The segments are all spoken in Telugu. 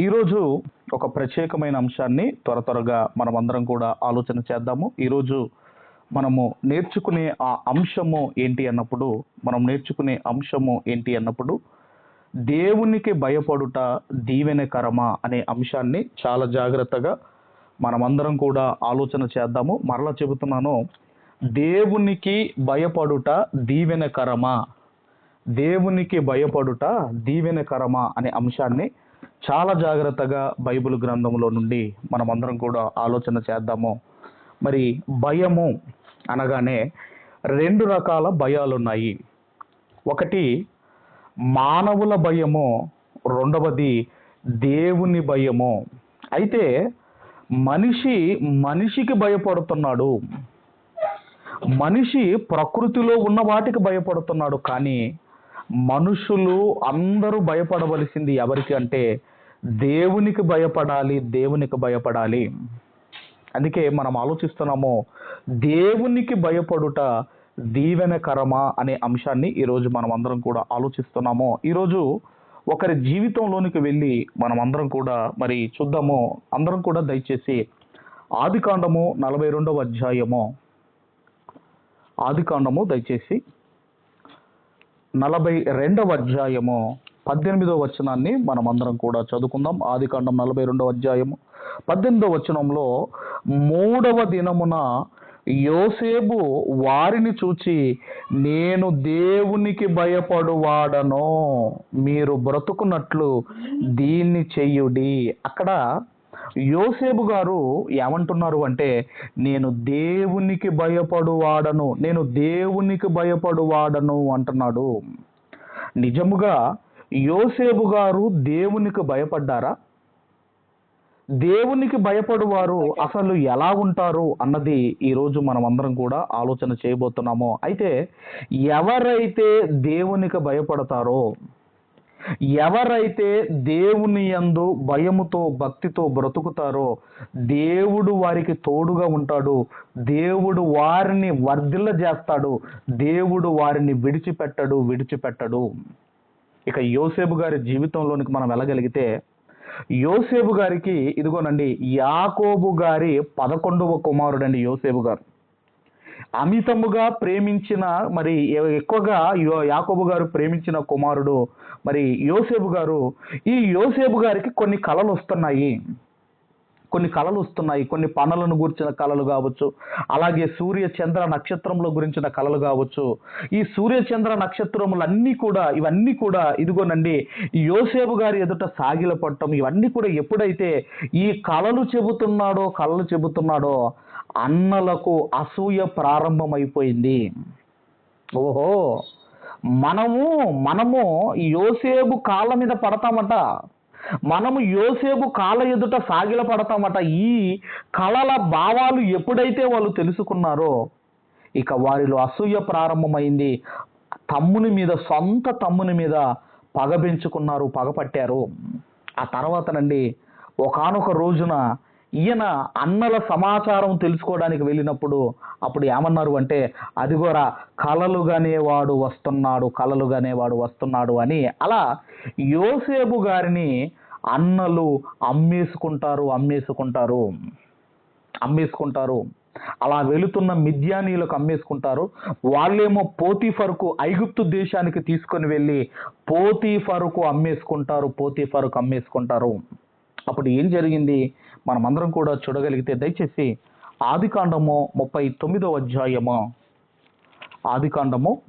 ఈరోజు ఒక ప్రత్యేకమైన అంశాన్ని త్వర త్వరగా మనం అందరం కూడా ఆలోచన చేద్దాము. ఈరోజు మనము నేర్చుకునే ఆ అంశము ఏంటి అన్నప్పుడు మనం నేర్చుకునే అంశము ఏంటి అన్నప్పుడు దేవునికి భయపడుట దీవెనకరమా అనే అంశాన్ని చాలా జాగ్రత్తగా మనమందరం కూడా ఆలోచన చేద్దాము. మరలా చెబుతున్నాను దేవునికి భయపడుట దీవెనకరమా? దేవునికి భయపడుట దీవెనకరమా అనే అంశాన్ని చాలా జాగ్రత్తగా బైబిల్ గ్రంథంలో నుండి మనమందరం కూడా ఆలోచన చేద్దాము. మరి భయము అనగానే రెండు రకాల భయాలు ఉన్నాయి ఒకటి మానవుల భయము. రెండవది దేవుని భయము. అయితే మనిషి మనిషికి భయపడుతున్నాడు. మనిషి ప్రకృతిలో ఉన్న వాటికి భయపడుతున్నాడు. కానీ మనుషులు అందరూ భయపడవలసింది ఎవరికి అంటే దేవునికి భయపడాలి దేవునికి భయపడాలి. అందుకే మనం ఆలోచిస్తున్నాము దేవునికి భయపడుట దీవెనకరమా అనే అంశాన్ని ఈరోజు మనం అందరం కూడా ఆలోచిస్తున్నాము. ఈరోజు ఒకరి జీవితంలోనికి వెళ్ళి మనం అందరం కూడా మరి చూద్దాము. అందరం కూడా దయచేసి ఆది కాండము నలభై రెండవ అధ్యాయము. ఆది కాండము దయచేసి నలభై రెండవ అధ్యాయము పద్దెనిమిదవ వచనాన్ని మనం అందరం కూడా చదువుకుందాం. ఆది కాండం నలభై రెండవ అధ్యాయము పద్దెనిమిదవ వచనంలో మూడవ దినమున యోసేపు వారిని చూచి నేను దేవునికి భయపడువాడను మీరు బ్రతుకున్నట్లు దీన్ని చెయ్యుడి అక్కడ యోసేపు గారు ఏమంటున్నారు అంటే నేను దేవునికి భయపడువాడను నేను దేవునికి భయపడువాడను అంటున్నాడు. నిజముగా యోసేపు గారు దేవునికి భయపడ్డారా? దేవునికి భయపడువారు అసలు ఎలా ఉంటారు అన్నది ఈరోజు మనం అందరం కూడా ఆలోచన చేయబోతున్నాము. అయితే ఎవరైతే దేవునికి భయపడతారో ఎవరైతే దేవుని యందు భయముతో భక్తితో బ్రతుకుతారో దేవుడు వారికి తోడుగా ఉంటాడు. దేవుడు వారిని వర్ధిల్ల చేస్తాడు దేవుడు వారిని విడిచిపెట్టడు విడిచిపెట్టడు. ఇక యోసేపు గారి జీవితంలోనికి మనం వెళ్ళగలిగితే యోసేపు గారికి ఇదిగోనండి యాకోబు గారి పదకొండవ కుమారుడండి యోసేపు గారు. అమితముగా ప్రేమించిన మరి ఎక్కువగా యాకోబు గారు ప్రేమించిన కుమారుడు మరి యోసేపు గారు ఈ యోసేపు గారికి కొన్ని కళలు వస్తున్నాయి. కొన్ని కళలు వస్తున్నాయి. కొన్ని పనులను గురించిన కళలు కావచ్చు. అలాగే సూర్య చంద్ర నక్షత్రంలో గురించిన కళలు కావచ్చు. ఈ సూర్య చంద్ర నక్షత్రములన్నీ కూడా ఇవన్నీ కూడా ఇదిగోనండి యోసేపు గారి ఎదుట సాగిల పట్టడం ఇవన్నీ కూడా ఎప్పుడైతే ఈ కళలు చెబుతున్నాడో కళలు చెబుతున్నాడో అన్నలకు అసూయ ప్రారంభమైపోయింది. ఓహో! మనము మనము యోసేపు కాళ్ళ మీద పడతామట. మనము యోసేపు కాళ్ళ ఎదుట సాగిల పడతామట. ఈ కళల భావాలు ఎప్పుడైతే వాళ్ళు తెలుసుకున్నారో ఇక వారిలో అసూయ ప్రారంభమైంది. తమ్ముని మీద సొంత తమ్ముని మీద పగ పెంచుకున్నారు ఆ తర్వాతనండి ఒకానొక రోజున ఈయన అన్నల సమాచారం తెలుసుకోవడానికి వెళ్ళినప్పుడు అప్పుడు ఏమన్నారు అంటే అదిగోరా కలలుగానేవాడు వస్తున్నాడు కలలుగానేవాడు వస్తున్నాడు అని అలా యోసేపు గారిని అన్నలు అమ్మేసుకుంటారు అమ్మేసుకుంటారు అమ్మేసుకుంటారు. అలా వెళుతున్న మిద్యానీలకు అమ్మేసుకుంటారు. వాళ్ళేమో పోతీఫరుకు ఐగుప్తు దేశానికి తీసుకొని వెళ్ళి పోతీఫరుకు అమ్మేసుకుంటారు పోతీఫరుకు అమ్మేసుకుంటారు. అప్పుడు ఏం జరిగింది? మనమందరం కూడా చూడగలిగితే దయచేసి ఆదికాండము ముప్పై తొమ్మిదో అధ్యాయము. ఆదికాండము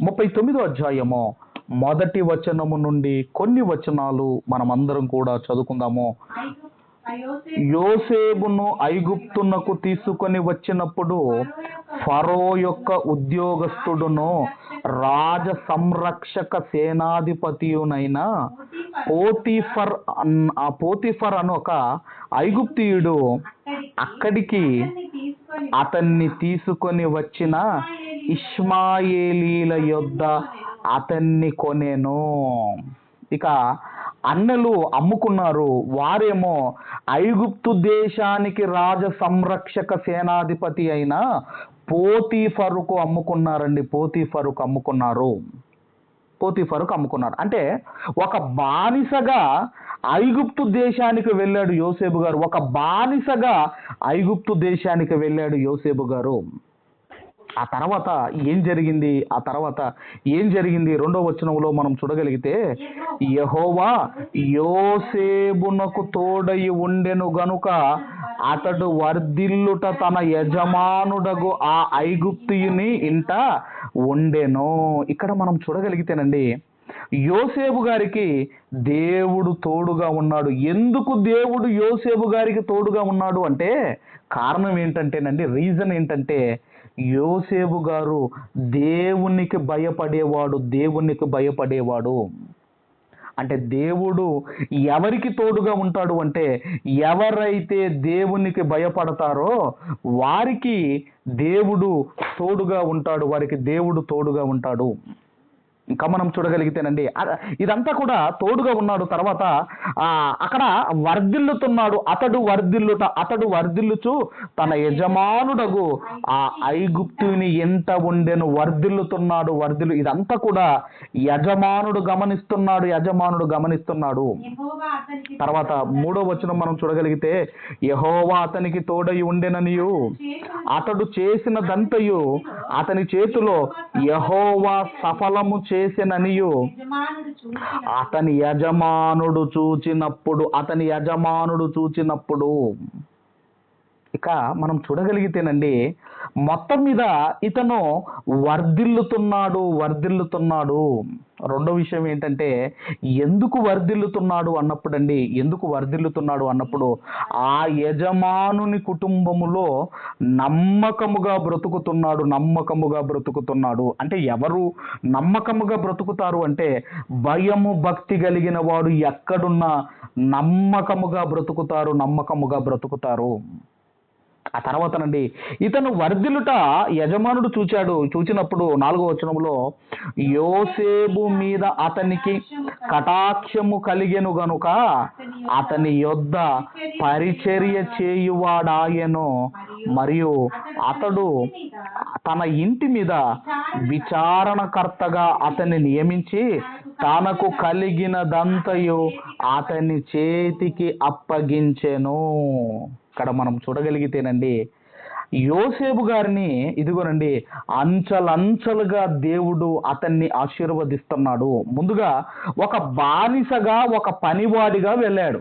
ముప్పై తొమ్మిదో అధ్యాయము. మొదటి వచనము నుండి కొన్ని వచనాలు మనమందరం కూడా చదువుకుందాము. యోసేబును ఐగుప్తునకు తీసుకొని వచ్చినప్పుడు ఫరో యొక్క ఉద్యోగస్తుడును రాజ సంరక్షక సేనాధిపతియునైన పోతిఫర్ అన్- ఆ పోతిఫర్ అని ఒక ఐగుప్తియుడు అక్కడికి అతన్ని తీసుకొని వచ్చిన ఇష్మాయేలీల యొద్ద అతన్ని కొనేను. ఇక అన్నలు అమ్ముకున్నారు. వారేమో ఐగుప్తు దేశానికి రాజ సంరక్షక సేనాధిపతి అయిన పోతీఫరుకు అమ్ముకున్నారండి పోతీఫరుకు అమ్ముకున్నారు. పోతీఫరుకు అమ్ముకున్నారు. అంటే ఒక బానిసగా ఐగుప్తు దేశానికి వెళ్ళాడు యోసేపు గారు. ఒక బానిసగా ఐగుప్తు దేశానికి వెళ్ళాడు యోసేపు గారు. ఆ తర్వాత ఏం జరిగింది? ఆ తర్వాత ఏం జరిగింది? రెండో వచనంలో మనం చూడగలిగితే యహోవా యోసేబునకు తోడయి ఉండెను గనుక అతడు వర్ధిల్లుట తన యజమానుడగు ఆ ఐగుప్తియుని ఇంట ఉండెను. ఇక్కడ మనం చూడగలిగితేనండి యోసేపు గారికి దేవుడు తోడుగా ఉన్నాడు. ఎందుకు దేవుడు యోసేపు గారికి తోడుగా ఉన్నాడు అంటే కారణం ఏంటంటేనండి రీజన్ ఏంటంటే యోసేపు గారు దేవునికి భయపడేవాడు దేవునికి భయపడేవాడు. అంటే దేవుడు ఎవరికి తోడుగా ఉంటాడు అంటే ఎవరైతే దేవునికి భయపడతారో వారికి దేవుడు తోడుగా ఉంటాడు వారికి దేవుడు తోడుగా ఉంటాడు. ఇంకా మనం చూడగలిగితేనండి. ఇదంతా కూడా తోడుగా ఉన్నాడు తర్వాత ఆ అక్కడ వర్ధిల్లుతున్నాడు. అతడు వర్ధిల్లుట అతడు వర్ధిల్లుచు తన యజమానుడగు ఆ ఐగుప్తుని ఎంత ఉండెను వర్ధిల్లుతున్నాడు వర్ధిల్లు ఇదంతా కూడా యజమానుడు గమనిస్తున్నాడు యజమానుడు గమనిస్తున్నాడు. తర్వాత మూడో వచనం మనం చూడగలిగితే యహోవా అతనికి తోడై ఉండెననియు. అతడు చేసినదంతయు అతని చేతిలో యహోవా సఫలము చేసిననియు. అతని యజమానుడు చూచినప్పుడు అతని యజమానుడు చూచినప్పుడు. ఇక మనం చూడగలిగితేనండి మొత్తం మీద ఇతను వర్ధిల్లుతున్నాడు వర్ధిల్లుతున్నాడు. రెండో విషయం ఏంటంటే ఎందుకు వర్ధిల్లుతున్నాడు అన్నప్పుడు అండి ఎందుకు వర్ధిల్లుతున్నాడు అన్నప్పుడు ఆ యజమానుని కుటుంబములో నమ్మకముగా బ్రతుకుతున్నాడు నమ్మకముగా బ్రతుకుతున్నాడు. అంటే ఎవరు నమ్మకముగా బ్రతుకుతారు అంటే భయము భక్తి కలిగిన వాడు ఎక్కడున్నా నమ్మకముగా బ్రతుకుతారు నమ్మకముగా బ్రతుకుతారు. ఆ తర్వాతనండి ఇతను వర్ధిల్లుట యజమానుడు చూచాడు. చూచినప్పుడు నాలుగో వచనంలో యోసేబు మీద అతనికి కటాక్షము కలిగెను గనుక అతని యొద్ద పరిచర్య చేయువాడాయను. మరియు అతడు తన ఇంటి మీద విచారణకర్తగా అతన్ని నియమించి తనకు కలిగినదంతయు అతని చేతికి అప్పగించెను. ఇక్కడ మనం చూడగలిగితేనండి యోసేపు గారిని ఇదిగోనండి అంచలంచలుగా దేవుడు అతన్ని ఆశీర్వదిస్తున్నాడు. ముందుగా ఒక బానిసగా ఒక పనివాడిగా వెళ్ళాడు.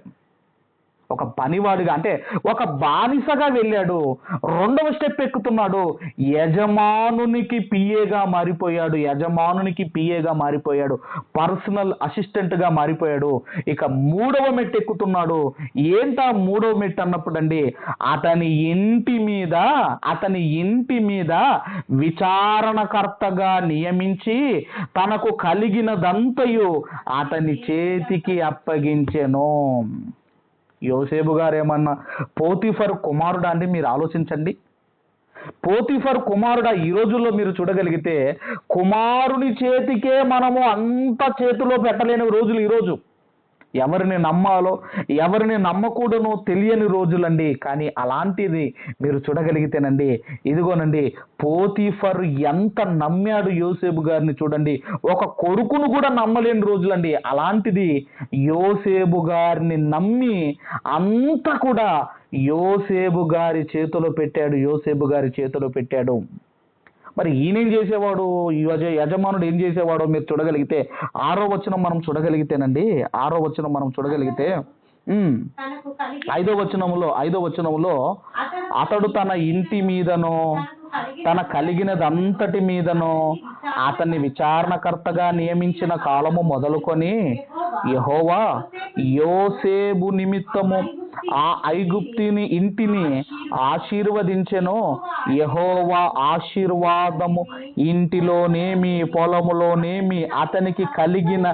ఒక పనివాడిగా అంటే ఒక బానిసగా వెళ్ళాడు. రెండవ స్టెప్ ఎక్కుతున్నాడు. యజమానునికి పిఏగా మారిపోయాడు. యజమానునికి పిఏగా మారిపోయాడు. పర్సనల్ అసిస్టెంట్గా మారిపోయాడు. ఇక మూడవ మెట్టు ఎక్కుతున్నాడు. ఏంటా మూడవ మెట్టు అన్నప్పుడు అండి అతని ఇంటి మీద అతని ఇంటి మీద విచారణకర్తగా నియమించి తనకు కలిగినదంతయు అతని చేతికి అప్పగించెను. యోసేపు గారు ఏమన్నా పోతిఫర్ కుమారుడా అండి మీరు ఆలోచించండి. పోతిఫర్ కుమారుడా ఈ రోజుల్లో మీరు చూడగలిగితే కుమారుని చేతికే మనము అంత చేతిలో పెట్టలేని రోజులు ఈరోజు ఎవరిని నమ్మాలో ఎవరిని నమ్మకూడనో తెలియని రోజులండి. కానీ అలాంటిది మీరు చూడగలిగితేనండి ఇదిగోనండి పోతిఫర్ ఎంత నమ్మాడు యోసేపు గారిని చూడండి. ఒక కొడుకును కూడా నమ్మలేని రోజులండి. అలాంటిది యోసేపు గారిని నమ్మి అంతా కూడా యోసేబు గారి చేతిలో పెట్టాడు యోసేబు గారి చేతిలో పెట్టాడు. మరి ఈయనేం చేసేవాడు? ఈ యజమానుడు ఏం చేసేవాడో మీరు చూడగలిగితే ఆరో వచనం మనం చూడగలిగితేనండి ఆరో వచనం మనం చూడగలిగితే ఐదో వచనములో ఐదో వచనములో అతడు అతడు తన ఇంటి మీదనో తన కలిగినదంతటి మీదనో అతన్ని విచారణకర్తగా నియమించిన కాలము మొదలుకొని యహోవా యోసేబు నిమిత్తము ఆ ఐగుప్తిని ఇంటిని ఆశీర్వదించెను. యహోవా ఆశీర్వాదము ఇంటిలోనేమి పొలములోనేమి అతనికి కలిగిన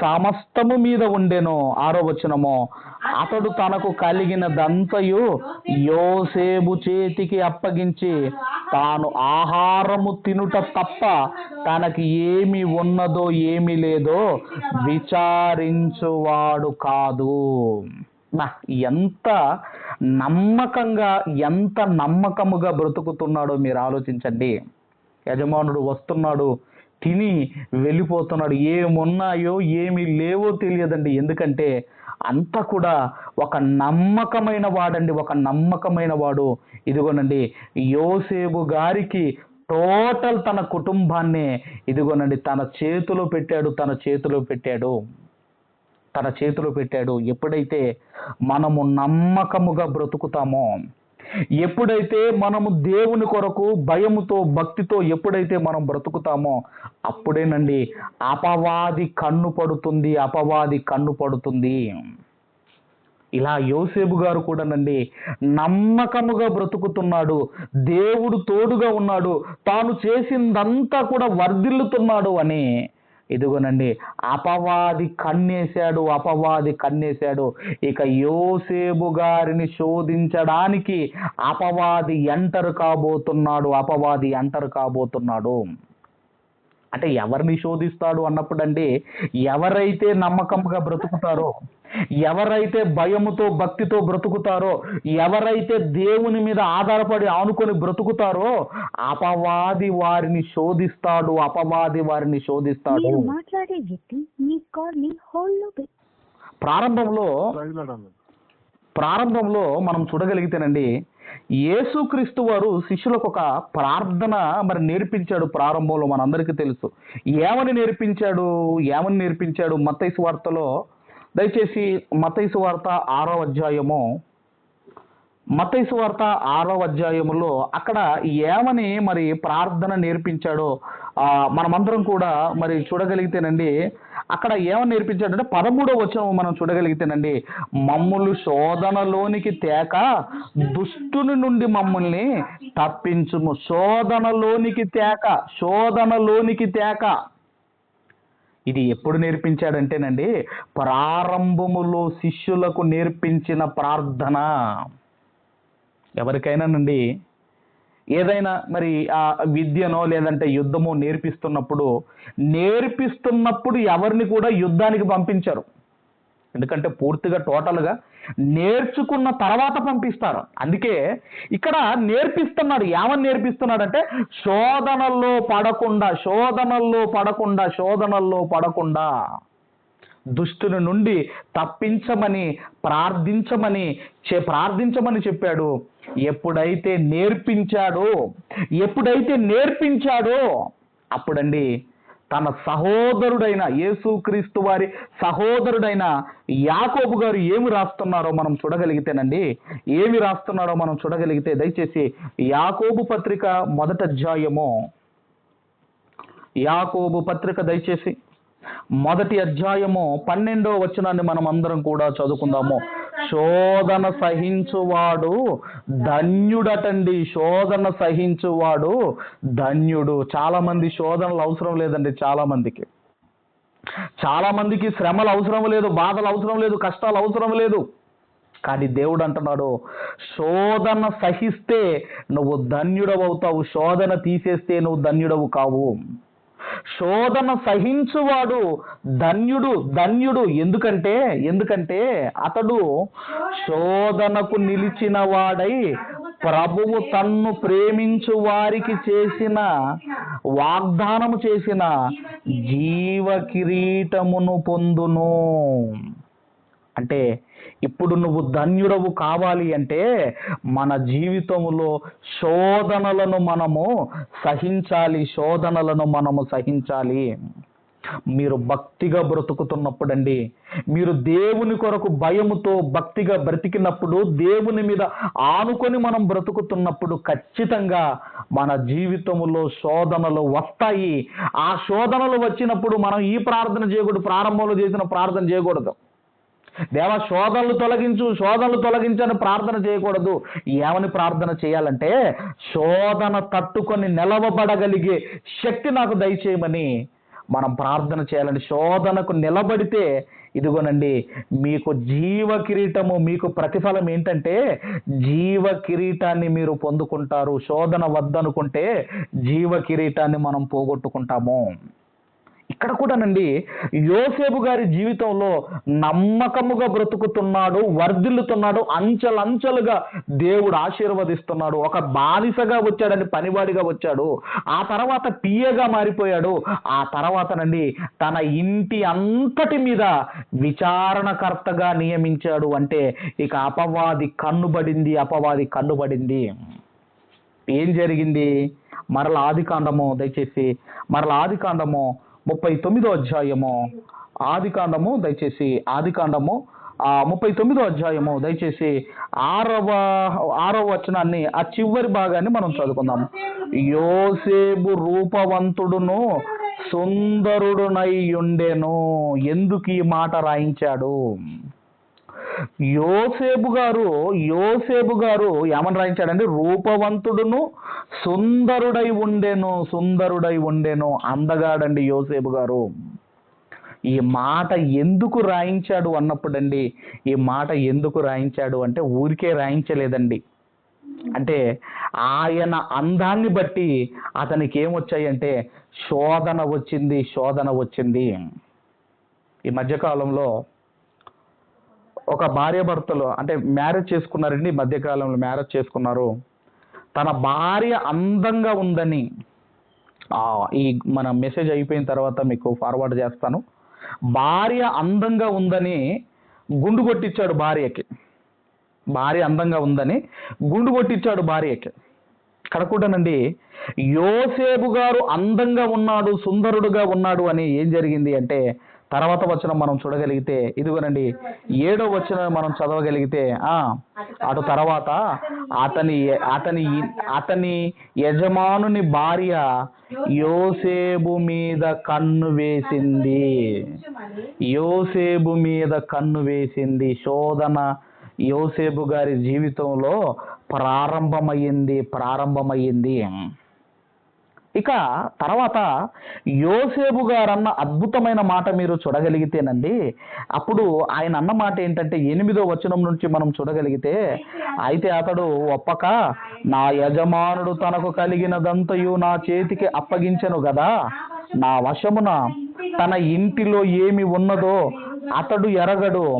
సమస్తము మీద ఉండెను. ఆరో వచనము. అతడు తనకు కలిగినదంతయు యోసేబు చేతికి అప్పగించి తాను ఆహారము తినుట తప్ప తనకి ఏమి ఉన్నదో ఏమి లేదో విచారించువాడు కాదు. ఎంత నమ్మకంగా ఎంత నమ్మకముగా బ్రతుకుతున్నాడో మీరు ఆలోచించండి. యజమానుడు వస్తున్నాడు తిని వెళ్ళిపోతున్నాడు. ఏమున్నాయో ఏమి లేవో తెలియదండి. ఎందుకంటే అంతా కూడా ఒక నమ్మకమైన వాడండి. ఒక నమ్మకమైన వాడు. ఇదిగోనండి యోసేపు గారికి టోటల్ తన కుటుంబాన్ని ఇదిగోనండి తన చేతిలో పెట్టాడు తన చేతిలో పెట్టాడు. తన చేతిలో పెట్టాడు. ఎప్పుడైతే మనము నమ్మకముగా బ్రతుకుతామో ఎప్పుడైతే మనము దేవుని కొరకు భయముతో భక్తితో ఎప్పుడైతే మనం బ్రతుకుతామో అప్పుడేనండి అపవాది కన్ను పడుతుంది అపవాది కన్ను పడుతుంది. ఇలా యోసేపు గారు కూడానండి నమ్మకముగా బ్రతుకుతున్నాడు దేవుడు తోడుగా ఉన్నాడు తాను చేసిందంతా కూడా వర్ధిల్లుతున్నాడు అని ఇదిగోనండి అపవాది కన్నేశాడు అపవాది కన్నేశాడు. ఇక యోసేబు గారిని శోధించడానికి అపవాది ఎంటర్ కాబోతున్నాడు అపవాది ఎంటర్ కాబోతున్నాడు. అంటే ఎవరిని శోధిస్తాడు అన్నప్పుడండి ఎవరైతే నమ్మకంగా బ్రతుకుతారో ఎవరైతే భయముతో భక్తితో బ్రతుకుతారో ఎవరైతే దేవుని మీద ఆధారపడి ఆనుకొని బ్రతుకుతారో అపవాది వారిని శోధిస్తాడు అపవాది వారిని శోధిస్తాడు. మాట్లాడే వ్యక్తి మీ ప్రారంభంలో ప్రారంభంలో మనం చూడగలిగితేనండి యేసుక్రీస్తు వారు శిష్యులకు ఒక ప్రార్థన మరి నేర్పించాడు ప్రారంభంలో మనందరికీ తెలుసు. ఏమని నేర్పించాడు? ఏమని నేర్పించాడు? మత్తైసు వార్తలో దయచేసి మతైసు వార్త ఆరో అధ్యాయము మత్తైసు వార్త ఆరో అధ్యాయములో అక్కడ ఏమని మరి ప్రార్థన నేర్పించాడో మనమందరం కూడా మరి చూడగలిగితేనండి అక్కడ ఏమని నేర్పించాడంటే పదమూడో వచనం మనం చూడగలిగితేనండి మమ్ములు శోధనలోనికి తేక దుష్టుని నుండి మమ్మల్ని తప్పించుము. శోధనలోనికి తేక శోధనలోనికి తేక. ఇది ఎప్పుడు నేర్పించాడంటేనండి ప్రారంభములో శిష్యులకు నేర్పించిన ప్రార్థన. ఎవరికైనానండి? ఏదైనా మరి ఆ విద్యనో లేదంటే యుద్ధమో నేర్పిస్తున్నప్పుడు నేర్పిస్తున్నప్పుడు ఎవరిని కూడా యుద్ధానికి పంపించరు. ఎందుకంటే పూర్తిగా టోటల్గా నేర్చుకున్న తర్వాత పంపిస్తారు. అందుకే ఇక్కడ నేర్పిస్తున్నాడు. ఏమని నేర్పిస్తున్నాడంటే శోధనల్లో పడకుండా శోధనల్లో పడకుండా శోధనల్లో పడకుండా దుష్టుని నుండి తప్పించమని ప్రార్థించమని చే ప్రార్థించమని చెప్పాడు. ఎప్పుడైతే నేర్పించాడో ఎప్పుడైతే నేర్పించాడో అప్పుడండి తన సహోదరుడైన యేసుక్రీస్తు వారి సహోదరుడైన యాకోబు గారు ఏమి రాస్తున్నారో మనం చూడగలిగితేనండి ఏమి రాస్తున్నారో మనం చూడగలిగితే దయచేసి యాకోబు పత్రిక మొదట అధ్యాయము. యాకోబు పత్రిక దయచేసి మొదటి అధ్యాయము పన్నెండో వచనాన్ని మనం అందరం కూడా చదువుకుందాము. శోధన సహించువాడు ధన్యుడటండి. శోధన సహించువాడు ధన్యుడు. చాలా మంది శోధనలు అవసరం లేదండి చాలా మందికి చాలా మందికి శ్రమలు అవసరం లేదు బాధలు అవసరం లేదు కష్టాలు అవసరం లేదు. కానీ దేవుడు అంటున్నాడు శోధన సహిస్తే నువ్వు ధన్యుడవవుతావు. శోధన తీసేస్తే నువ్వు ధన్యుడవు కావు. శోధన సహించువాడు ధన్యుడు ధన్యుడు ఎందుకంటే ఎందుకంటే అతడు శోధనకు నిలిచిన వాడై ప్రభువు తన్ను ప్రేమించు వారికి చేసిన వాగ్దానము చేసిన జీవ కిరీటమును పొందును. అంటే ఇప్పుడు నువ్వు ధన్యుడవు కావాలి అంటే మన జీవితంలో శోధనలను మనము సహించాలి శోధనలను మనము సహించాలి. మీరు భక్తిగా బ్రతుకుతున్నప్పుడండి మీరు దేవుని కొరకు భయముతో భక్తిగా బ్రతికినప్పుడు దేవుని మీద ఆనుకొని మనం బ్రతుకుతున్నప్పుడు ఖచ్చితంగా మన జీవితంలో శోధనలు వస్తాయి. ఆ శోధనలు వచ్చినప్పుడు మనం ఈ ప్రార్థన చేయకూడదు ప్రారంభంలో చేసిన ప్రార్థన చేయకూడదు. దేవ శోధనలు తొలగించు శోధనలు తొలగించని ప్రార్థన చేయకూడదు. ఏమని ప్రార్థన చేయాలంటే శోధన తట్టుకొని నిలవబడగలిగే శక్తి నాకు దయచేయమని మనం ప్రార్థన చేయాలండి. శోధనకు నిలబడితే ఇదిగోనండి మీకు జీవ కిరీటము మీకు ప్రతిఫలం ఏంటంటే జీవ కిరీటాన్ని మీరు పొందుకుంటారు. శోధన వద్దనుకుంటే జీవ కిరీటాన్ని మనం పోగొట్టుకుంటాము. ఇక్కడ కూడానండి యోసేపు గారి జీవితంలో నమ్మకముగా బ్రతుకుతున్నాడు వర్ధిల్లుతున్నాడు అంచెలంచెలుగా దేవుడు ఆశీర్వదిస్తున్నాడు. ఒక బానిసగా వచ్చాడని పనివాడిగా వచ్చాడు. ఆ తర్వాత పియగా మారిపోయాడు. ఆ తర్వాతనండి తన ఇంటి అంతటి మీద విచారణకర్తగా నియమించాడు అంటే ఇక అపవాది కన్నుబడింది అపవాది కన్నుబడింది. ఏం జరిగింది? మరల ఆది కాండము దయచేసి మరల ఆది కాండము ముప్పై తొమ్మిదో అధ్యాయము. ఆదికాండము దయచేసి ఆదికాండము ముప్పై తొమ్మిదో అధ్యాయము దయచేసి ఆరవ ఆరవ వచనాన్ని ఆ చివరి భాగాన్ని మనం చదువుకుందాం. యోసేపు రూపవంతుడును సుందరుడునై ఉండెను. ఎందుకు ఈ మాట రాయించాడు? యోసేపు గారు యోసేపు గారు ఏమని రాయించాడంటే రూపవంతుడును సుందరుడై ఉండెను సుందరుడై ఉండెను అందగాడండి యోసేపు గారు. ఈ మాట ఎందుకు రాయించాడు అన్నప్పుడండి ఈ మాట ఎందుకు రాయించాడు అంటే ఊరికే రాయించలేదండి. అంటే ఆయన అందాన్ని బట్టి అతనికి ఏమొచ్చాయంటే శోధన వచ్చింది శోధన వచ్చింది. ఈ మధ్యకాలంలో ఒక భార్య భర్తలు అంటే మ్యారేజ్ చేసుకున్నారండి మధ్యకాలంలో మ్యారేజ్ చేసుకున్నారు. తన భార్య అందంగా ఉందని ఈ మన మెసేజ్ అయిపోయిన తర్వాత మీకు ఫార్వర్డ్ చేస్తాను. భార్య అందంగా ఉందని గుండు కొట్టించాడు భార్యకి. భార్య అందంగా ఉందని గుండు కొట్టించాడు భార్యకి. ఇక్కడ యోసేపు గారు అందంగా ఉన్నాడు సుందరుడుగా ఉన్నాడు అని ఏం జరిగింది అంటే తర్వాత వచనం మనం చూడగలిగితే ఇదిగోనండి ఏడో వచనం మనం చదవగలిగితే ఆ అటు తర్వాత అతని అతని అతని యజమానుని భార్య యోసేబు మీద కన్ను వేసింది. యోసేబు మీద కన్ను వేసింది. శోధన యోసేబు గారి జీవితంలో ప్రారంభమయ్యింది ప్రారంభమయ్యింది. ఇక తర్వాత యోసేపు గారన్న అద్భుతమైన మాట మీరు చూడగలిగితేనండి అప్పుడు ఆయన అన్న మాట ఏంటంటే ఎనిమిదో వచనం నుంచి మనం చూడగలిగితే అయితే అతడు ఒప్పక నా యజమానుడు తనకు కలిగినదంతయు నా చేతికి అప్పగించెను కదా నా వశమున తన ఇంటిలో ఏమి ఉన్నదో అతడు ఎరగడు.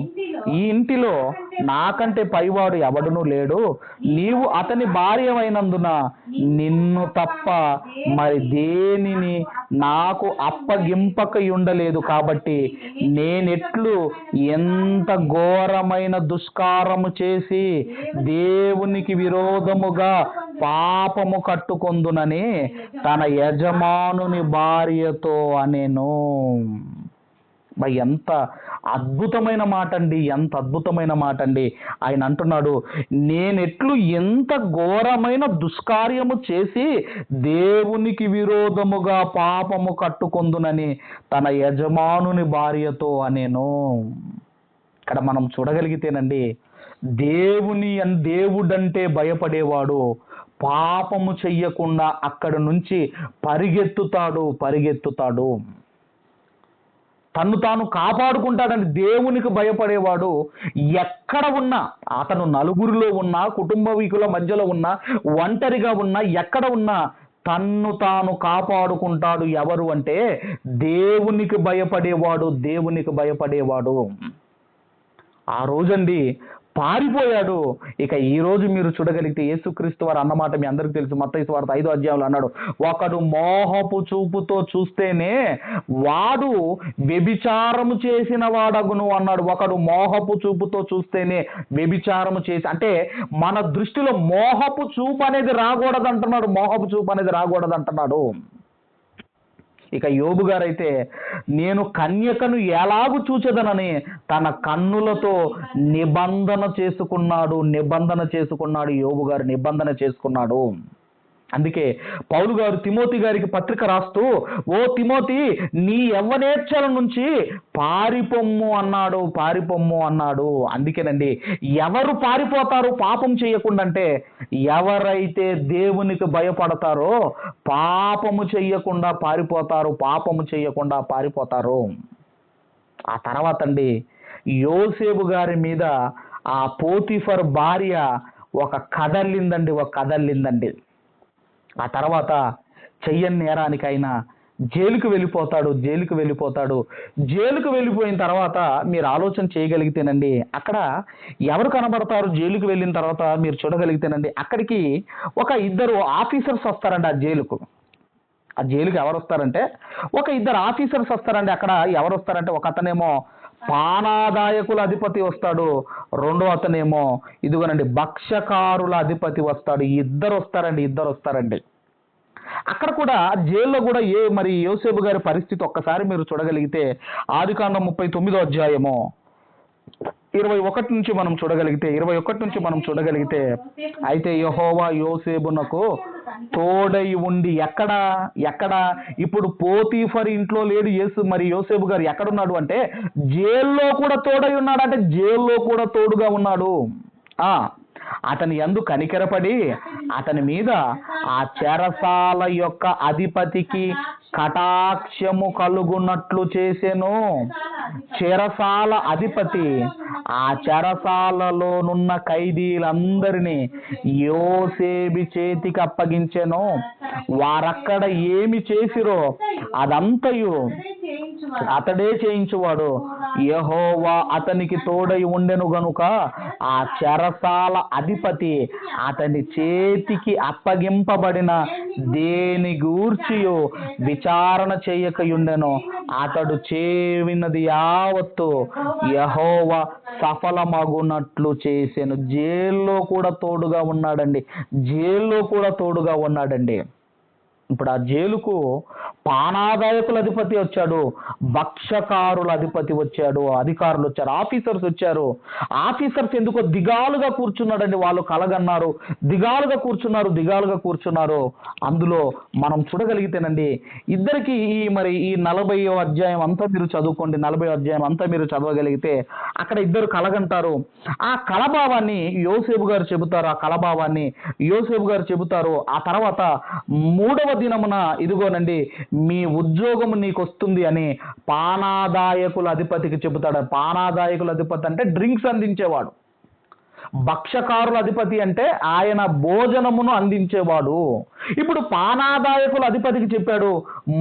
ఈ ఇంటిలో నాకంటే పైవాడు ఎవడును లేడు. నీవు అతని భార్యమైనందున నిన్ను తప్ప మరి దేనిని నాకు అప్పగింపక ఉండలేదు కాబట్టి నేనెట్లు ఎంత ఘోరమైన దుష్కారము చేసి దేవునికి విరోధముగా పాపము కట్టుకొందునని తన యజమానుని భార్యతో అనెను. ఎంత అద్భుతమైన మాట అండి ఎంత అద్భుతమైన మాట అండి ఆయన అంటున్నాడు నేనెట్లు ఎంత ఘోరమైన దుష్కార్యము చేసి దేవునికి విరోధముగా పాపము కట్టుకొందునని తన యజమానుని భార్యతో అనేను. ఇక్కడ మనం చూడగలిగితేనండి దేవుని అన్- దేవుడంటే భయపడేవాడు పాపము చెయ్యకుండా అక్కడ నుంచి పరిగెత్తుతాడు పరిగెత్తుతాడు. తన్ను తాను కాపాడుకుంటాడని దేవునికి భయపడేవాడు ఎక్కడ ఉన్నా అతను నలుగురిలో ఉన్నా కుటుంబీకుల మధ్యలో ఉన్నా ఒంటరిగా ఉన్నా ఎక్కడ ఉన్నా తన్ను తాను కాపాడుకుంటాడు ఎవరు అంటే దేవునికి భయపడేవాడు దేవునికి భయపడేవాడు. ఆ రోజండి పారిపోయాడు. ఇక ఈ రోజు మీరు చూడగలిగితే యేసుక్రీస్తు వారు అన్నమాట మీ అందరికీ తెలుసు. మత్తైస్ వార్త ఐదో అధ్యాయంలో అన్నాడు ఒకడు మోహపు చూపుతో చూస్తేనే వాడు వ్యభిచారము చేసిన వాడగును అన్నాడు. ఒకడు మోహపు చూపుతో చూస్తేనే వ్యభిచారము చేసి అంటే మన దృష్టిలో మోహపు చూపు అనేది రాకూడదు అంటున్నాడు మోహపు చూపు అనేది రాకూడదు అంటున్నాడు ఇక యోబు గారైతే నేను కన్యకను ఎలాగు చూచెదనని తన కన్నులతో నిబంధన చేసుకున్నాడు నిబంధన చేసుకున్నాడు యోబు గారు నిబంధన చేసుకున్నాడు. అందుకే పౌలు గారు తిమోతి గారికి పత్రిక రాస్తూ ఓ తిమోతి నీ యవ్వనేచ్ఛల నుంచి పారిపొమ్ము అన్నాడు పారిపొమ్ము అన్నాడు. అందుకేనండి ఎవరు పారిపోతారు పాపం చేయకుండా అంటే ఎవరైతే దేవునికి భయపడతారో పాపము చెయ్యకుండా పారిపోతారు పాపము చెయ్యకుండా పారిపోతారు. ఆ తర్వాత అండి యోసేపు గారి మీద ఆ పోతిఫర్ భార్య ఒక కదల్లిందండి ఒక కదల్లిందండి ఆ తర్వాత చెయ్యని నేరానికైనా జైలుకు వెళ్ళిపోతాడు జైలుకు వెళ్ళిపోతాడు. జైలుకు వెళ్ళిపోయిన తర్వాత మీరు ఆలోచన చేయగలిగితేనండి అక్కడ ఎవరు కనబడతారు జైలుకు వెళ్ళిన తర్వాత మీరు చూడగలిగితేనండి అక్కడికి ఒక ఇద్దరు ఆఫీసర్స్ వస్తారండి ఆ జైలుకు. ఆ జైలుకి ఎవరు వస్తారంటే ఒక ఇద్దరు ఆఫీసర్స్ వస్తారండి అక్కడ ఎవరు వస్తారంటే ఒక అతనేమో పానాదాయకుల అధిపతి వస్తాడు. రెండో అతనేమో ఇదిగోనండి భక్ష్యకారుల అధిపతి వస్తాడు. ఇద్దరు వస్తారండి ఇద్దరు వస్తారండి. అక్కడ కూడా జైల్లో కూడా ఏ మరి యోసేపు గారి పరిస్థితి ఒక్కసారి మీరు చూడగలిగితే ఆదికాండం ముప్పై తొమ్మిదో అధ్యాయము ఇరవై ఒకటి నుంచి మనం చూడగలిగితే ఇరవై ఒకటి నుంచి మనం చూడగలిగితే అయితే యహోవా యోసేబునకు తోడై ఉండి ఎక్కడ ఎక్కడ? ఇప్పుడు పోతీఫర్ ఇంట్లో లేడు యేసు మరి యోసేపు గారు ఎక్కడున్నాడు అంటే జైల్లో కూడా తోడై ఉన్నాడు అంటే జైల్లో కూడా తోడుగా ఉన్నాడు. ఆ అతని ఎందు కనికరపడి అతని మీద ఆ చెరసాల యొక్క అధిపతికి కటాక్షము కలుగునట్లు చేసెను. చెరసాల అధిపతి ఆ చెరసాలలోనున్న ఖైదీలందరినీ యోసేబి చేతికి అప్పగించెను. వారక్కడ ఏమి చేసిరో అదంతయు అతడే చేయించువాడు. యహోవా అతనికి తోడై ఉండెను గనుక ఆ చెరసాల అధిపతి అతని చేతికి అప్పగింపబడిన దేని గూర్చియు విచారణ చేయకయుండెను అతడు చేవినది యావత్తు యహోవా సఫలమగునట్లు చేసెను. జైల్లో కూడా తోడుగా ఉన్నాడండి. జైల్లో కూడా తోడుగా ఉన్నాడండి. ఇప్పుడు ఆ జైలుకు పానాదాయకుల అధిపతి వచ్చాడు భక్షకారుల అధిపతి వచ్చాడు అధికారులు వచ్చారు ఆఫీసర్స్ వచ్చారు. ఆఫీసర్స్ ఎందుకో దిగాలుగా కూర్చున్నాడండి వాళ్ళు కలగన్నారు. దిగాలుగా కూర్చున్నారు దిగాలుగా కూర్చున్నారు. అందులో మనం చూడగలిగితేనండి ఇద్దరికి ఈ మరి ఈ నలభై అధ్యాయం అంతా మీరు చదువుకోండి నలభై అధ్యాయం అంతా మీరు చదవగలిగితే అక్కడ ఇద్దరు కలగంటారు. ఆ కలభావాన్ని యోసేపు గారు చెబుతారు ఆ కలభావాన్ని యోసేపు గారు చెబుతారు. ఆ తర్వాత మూడవ దినమున ఇదిగోనండి మీ ఉద్యోగం నీకు వస్తుంది అని పానాదాయకుల అధిపతికి చెబుతాడు. పానాదాయకుల అధిపతి అంటే డ్రింక్స్ అందించేవాడు. భక్షకారుల అధిపతి అంటే ఆయన భోజనమును అందించేవాడు. ఇప్పుడు పానాదాయకుల అధిపతికి చెప్పాడు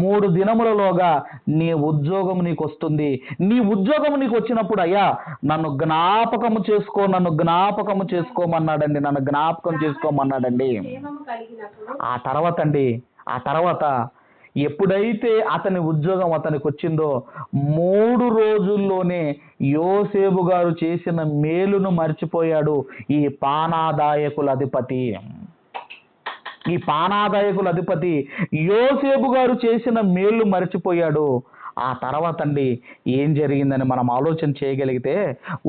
మూడు దినములలోగా నీ ఉద్యోగం నీకు వస్తుంది నీ ఉద్యోగం నీకు వచ్చినప్పుడు అయ్యా నన్ను జ్ఞాపకము చేసుకో నన్ను జ్ఞాపకము చేసుకోమన్నాడండి నన్ను జ్ఞాపకం చేసుకోమన్నాడండి. ఆ తర్వాత అండి ఆ తర్వాత ఎప్పుడైతే అతని ఉద్యోగం అతనికి వచ్చిందో మూడు రోజుల్లోనే యోసేబు గారు చేసిన మేలును మర్చిపోయాడు ఈ పానాదాయకుల అధిపతి. ఈ పానాదాయకుల అధిపతి యోసేబు గారు చేసిన మేలు మర్చిపోయాడు. ఆ తర్వాత అండి ఏం జరిగిందని మనం ఆలోచన చేయగలిగితే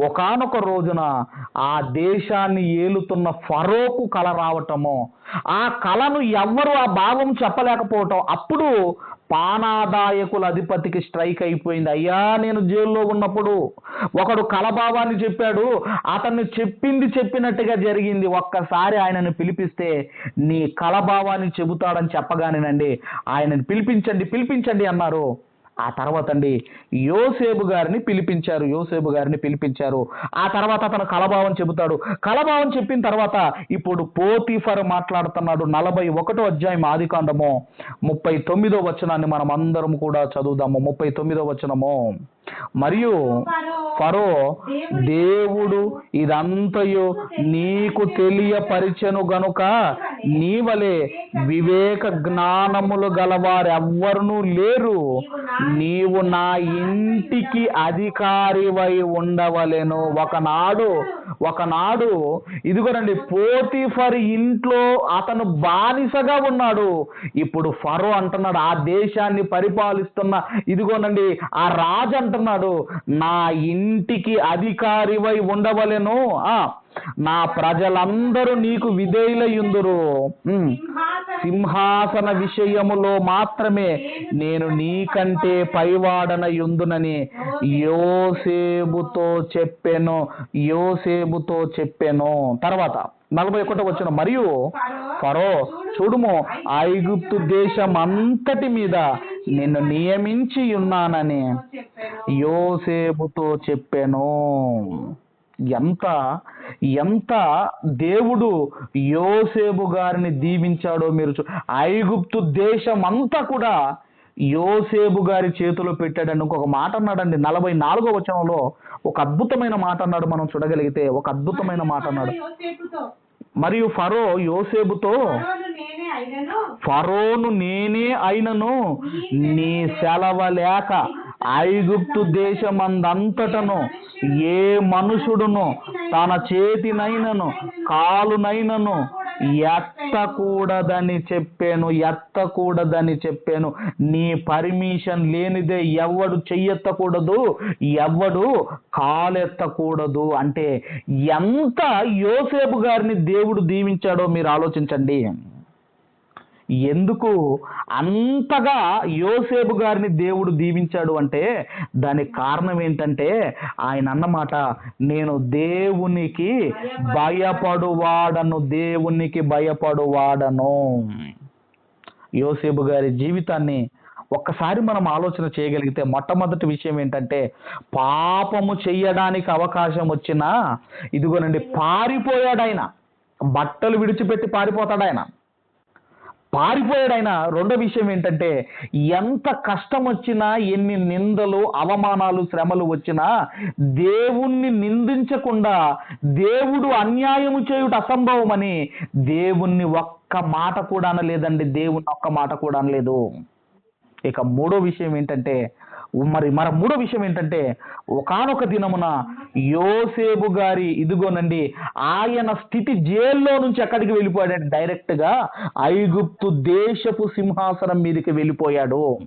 ఒకానొక రోజున ఆ దేశాన్ని ఏలుతున్న ఫరోకు కళ రావటము ఆ కళను ఎవ్వరు ఆ భావం చెప్పలేకపోవటం అప్పుడు పానాదాయకుల అధిపతికి స్ట్రైక్ అయిపోయింది. అయ్యా నేను జైల్లో ఉన్నప్పుడు ఒకడు కలభావాన్ని చెప్పాడు అతన్ని చెప్పింది చెప్పినట్టుగా జరిగింది. ఒక్కసారి ఆయనను పిలిపిస్తే నీ కలభావాన్ని చెబుతాడని చెప్పగానేనండి ఆయనని పిలిపించండి పిలిపించండి అన్నారు. ఆ తర్వాత అండి యోసేపు గారిని పిలిపించారు. యోసేపు గారిని పిలిపించారు. ఆ తర్వాత అతను కలభావం చెబుతాడు. కలభావం చెప్పిన తర్వాత ఇప్పుడు పోతీఫర్ మాట్లాడుతున్నాడు. నలభై ఒకటో అధ్యాయం ఆదికాండము ముప్పై తొమ్మిదో వచనాన్ని మనం అందరం కూడా చదువుదాము. ముప్పై తొమ్మిదో వచనము. మరియు ఫరో దేవుడు ఇదంతయు నీకు తెలియపరిచెను గనుక నీవలే వివేక జ్ఞానములు గలవారెవ్వరునూ లేరు. నీవు నా ఇంటికి అధికారివై ఉండవలెను. ఒకనాడు ఒకనాడు ఇదిగోనండి పోతిఫర్ ఇంట్లో అతను బానిసగా ఉన్నాడు. ఇప్పుడు ఫరో అంటున్నాడు ఆ దేశాన్ని పరిపాలిస్తున్న ఇదిగోనండి ఆ రాజు అంటున్నాడు నా ఇంటికి అధికారివై ఉండవలెను. ఆ నా ప్రజలందరూ నీకు విధేయులయుందురు. సింహాసన విషయములో మాత్రమే నేను నీకంటే పైవాడన యుందునని యోసేబుతో చెప్పెను యోసేబుతో చెప్పెను. తర్వాత నలభై ఒకటో వచ్చిన మరియు ఫరో చూడుము ఐగుప్తు దేశం అంతటి మీద నిన్ను నియమించి ఉన్నానని యోసేపుతో చెప్పాను. ఎంత ఎంత దేవుడు యోసేపు గారిని దీవించాడో మీరు చూ ఐగుప్తు దేశం అంతా కూడా యోసేపు గారి చేతిలో పెట్టాడండి ఇంకొక మాట అన్నాడండి. నలభై నాలుగో వచనంలో ఒక అద్భుతమైన మాట అన్నాడు మనం చూడగలిగితే. ఒక అద్భుతమైన మాట అన్నాడు. మరియు ఫరో యోసేపుతో ఫరోను నేనే అయినను? ఫరోను నేనే అయినను. నీ సెలవ లేక ఐగుప్తు దేశమందంతటను ఏ మనుషుడును తన చేతినైనను కాలునైనను ఎత్తకూడదని చెప్పాను ఎత్తకూడదని చెప్పాను. నీ పర్మిషన్ లేనిదే ఎవడు చెయ్యెత్తకూడదు ఎవడు కాలెత్తకూడదు. అంటే ఎంత యోసేపు గారిని దేవుడు దీవించాడో మీరు ఆలోచించండి. ఎందుకు అంతగా యోసేపు గారిని దేవుడు దీవించాడు అంటే దానికి కారణం ఏంటంటే ఆయన అన్నమాట నేను దేవునికి భయపడువాడను దేవునికి భయపడువాడను. యోసేపు గారి జీవితాన్ని ఒక్కసారి మనం ఆలోచన చేయగలిగితే మొట్టమొదటి విషయం ఏంటంటే పాపము చెయ్యడానికి అవకాశం వచ్చినా ఇదిగోనండి పారిపోయాడు ఆయన బట్టలు విడిచిపెట్టి పారిపోతాడు ఆయన పారిపోయాడు ఆయన రెండో విషయం ఏంటంటే ఎంత కష్టం వచ్చినా ఎన్ని నిందలు అవమానాలు శ్రమలు వచ్చినా దేవుణ్ణి నిందించకుండా దేవుడు అన్యాయము చేయుట అసంభవమని దేవుణ్ణి ఒక్క మాట కూడా అనలేదండి. దేవుణ్ణి ఒక్క మాట కూడా అనలేదు. ఇక మూడో విషయం ఏంటంటే మరి మన మూడో విషయం ఏంటంటే ఒకానొక దినమున యోసేపు గారి ఇదిగోనండి ఆయన స్థితి జైల్లో నుంచి ఎక్కడికి వెళ్ళిపోయాడు డైరెక్ట్గా ఐగుప్తు దేశపు సింహాసనం మీదకి వెళ్ళిపోయాడు.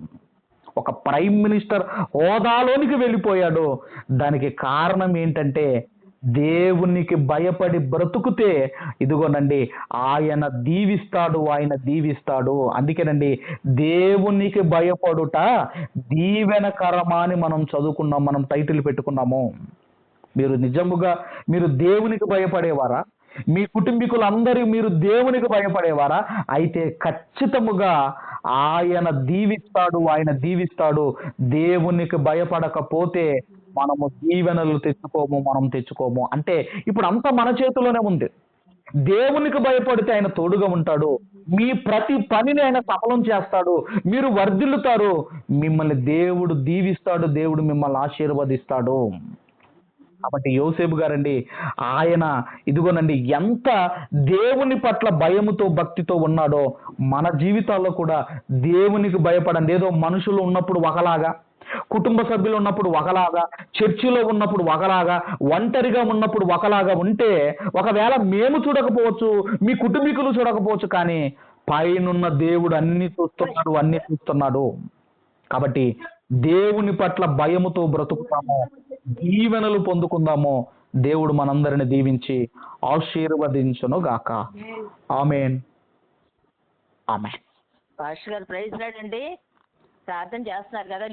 ఒక ప్రైమ్ మినిస్టర్ హోదాలోనికి వెళ్ళిపోయాడు. దానికి కారణం ఏంటంటే దేవునికి భయపడి బ్రతుకుతే ఇదిగోనండి ఆయన దీవిస్తాడు ఆయన దీవిస్తాడు. అందుకేనండి దేవునికి భయపడుట దీవెనకరమా అని మనం చదువుకున్నాం మనం టైటిల్ పెట్టుకున్నాము. మీరు నిజముగా మీరు దేవునికి భయపడేవారా? మీ కుటుంబీకులందరూ మీరు దేవునికి భయపడేవారా? అయితే ఖచ్చితముగా ఆయన దీవిస్తాడు ఆయన దీవిస్తాడు. దేవునికి భయపడకపోతే మనము దీవెనలు తెచ్చుకోము మనం తెచ్చుకోము. అంటే ఇప్పుడు అంతా మన చేతిలోనే ఉంది. దేవునికి భయపడితే ఆయన తోడుగా ఉంటాడు. మీ ప్రతి పనిని ఆయన సఫలం చేస్తాడు. మీరు వర్ధిల్లుతారు. మిమ్మల్ని దేవుడు దీవిస్తాడు. దేవుడు మిమ్మల్ని ఆశీర్వదిస్తాడు. కాబట్టి యోసేపు గారండి ఆయన ఇదిగోనండి ఎంత దేవుని పట్ల భయముతో భక్తితో ఉన్నాడో మన జీవితాల్లో కూడా దేవునికి భయపడండి. ఏదో మనుషులు ఉన్నప్పుడు ఒకలాగా కుటుంబ సభ్యులు ఉన్నప్పుడు ఒకలాగా చర్చిలో ఉన్నప్పుడు ఒకలాగా ఒంటరిగా ఉన్నప్పుడు ఒకలాగా ఉంటే ఒకవేళ మేము చూడకపోవచ్చు మీ కుటుంబీకులు చూడకపోవచ్చు కానీ పైనున్న దేవుడు అన్ని చూస్తున్నాడు అన్ని చూస్తున్నాడు. కాబట్టి దేవుని పట్ల భయముతో బ్రతుకుతాము దీవెనలు పొందుకుందాము దేవుడు మనందరిని దీవించి ఆశీర్వదించును గాక. ఆమెన్. ఆమెన్. పాస్టర్ గారు ప్రైజ్ ప్రార్థన చేస్తున్నారు కదా.